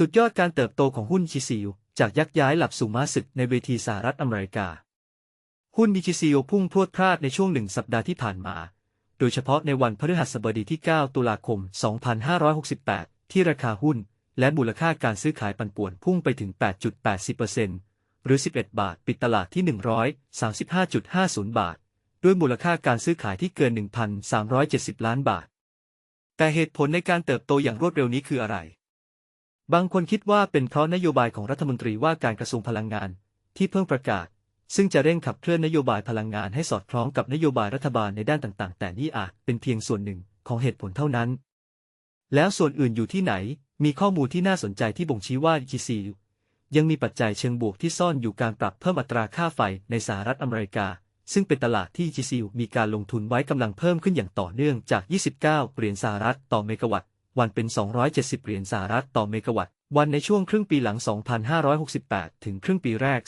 สุดยอดการเติบโตของหุ้นชิซิลจากยักย้ายหลับสู่ม้าศึกในเวทีสหรัฐอเมริกา หุ้นดิจิซิลพุ่งพรวดพลาดในช่วงหนึ่งสัปดาห์ที่ผ่านมา โดยเฉพาะในวันพฤหัสบดีที่ 9 ตุลาคม 2568 ที่ราคาหุ้น และมูลค่าการซื้อขายปันป่วนพุ่งไปถึง 8.80%หรือ 11 บาท ปิดตลาดที่ 135.50 บาท ด้วยมูลค่าการซื้อขายที่เกิน 1,370 ล้านบาท แต่เหตุผลในการเติบโตอย่างรวดเร็วนี้คืออะไร บางคนคิดว่าเป็นเพราะนโยบายของรัฐมนตรีว่าการกระทรวงพลังงาน ที่เพิ่งประกาศ ซึ่งจะเร่งขับเคลื่อนนโยบายพลังงานให้สอดคล้องกับนโยบายรัฐบาลในด้านต่างๆ แต่นี่อาจเป็นเพียงส่วนหนึ่งของเหตุผลเท่านั้น แล้วส่วนอื่นอยู่ที่ไหน มีข้อมูลที่น่าสนใจที่บ่งชี้ว่า GC ยังมีปัจจัยเชิงบวกที่ซ่อนอยู่การปรับเพิ่มอัตราค่าไฟในสหรัฐอเมริกา ซึ่งเป็นตลาดที่ GC มีการลงทุนไว้กำลังเพิ่มขึ้นอย่างต่อเนื่องจาก 29 เหรียญสหรัฐต่อเมกะวัตต์ วันเป็น 270 เหรียญสหรัฐต่อเมกะวัตต์ วันในช่วงครึ่งปีหลัง 2568 ถึงครึ่งปีแรก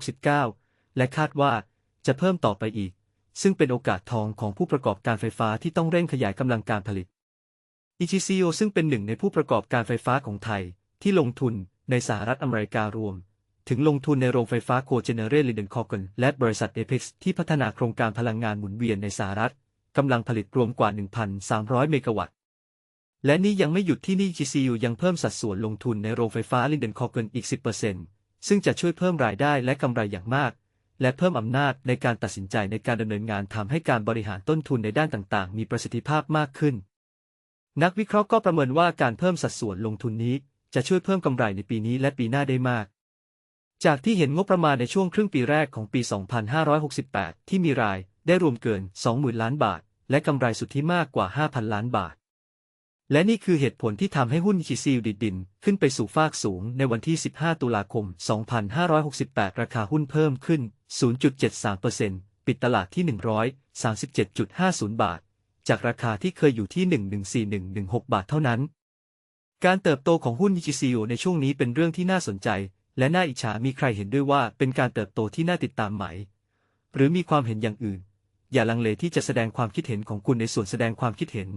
2569 และคาดว่าจะเพิ่มต่อไปอีก ซึ่งเป็นโอกาสทองของผู้ประกอบการไฟฟ้าที่ต้องเร่งขยายกำลังการผลิต EGCO ซึ่งเป็นหนึ่งในผู้ประกอบการไฟฟ้าของไทย ที่ลงทุนในสหรัฐอเมริการวม ถึงลงทุนในโรงไฟฟ้าโคเจเนเรตลินเดนคอร์กนและบริษัทเอพ็กที่พัฒนาโครงการพลังงานหมุนเวียนในสหรัฐกำลังผลิตรวมกว่า 1,300 เมกะวัตต์ และนี่ยังไม่หยุดที่นี่ GCU ยังเพิ่มสัดส่วนลงทุนในโรงไฟฟ้าลินเดนคอร์กนอีก 10%ซึ่งจะช่วยเพิ่มรายได้และกำไรอย่างมาก และเพิ่มอำนาจในการตัดสินใจในการดำเนินงานทำให้การบริหารต้นทุนในด้านต่างๆ มีประสิทธิภาพมากขึ้น นักวิเคราะห์ก็ประเมินว่าการเพิ่มสัดส่วนลงทุนนี้ จะช่วยเพิ่มกำไรในปีนี้และปีหน้าได้มาก จากที่เห็นงบประมาณในช่วงครึ่งปีแรกของปี 2568 ที่มีรายได้รวมเกิน 20,000 ล้านบาท และกำไรสุทธิมากกว่า 5,000 ล้านบาท และนี่คือเหตุผลที่ทำให้หุ้นชิซิลดิดดิน ขึ้นไปสู่ฟากสูงในวันที่ 15 ตุลาคม 2568 ราคาหุ้นเพิ่มขึ้น 0.73%ปิดตลาดที่ 137.50 บาท จากราคาที่เคยอยู่ที่ 114.116 บาทเท่านั้น การเติบโตของหุ้น GCO ในช่วงนี้เป็นเรื่องที่น่าสนใจ และน่าอิจฉามีใครเห็นด้วยว่าเป็นการเติบโตที่น่าติดตามไหม หรือมีความเห็นอย่างอื่น อย่าลังเลที่จะแสดงความคิดเห็นของคุณในส่วนแสดงความคิดเห็น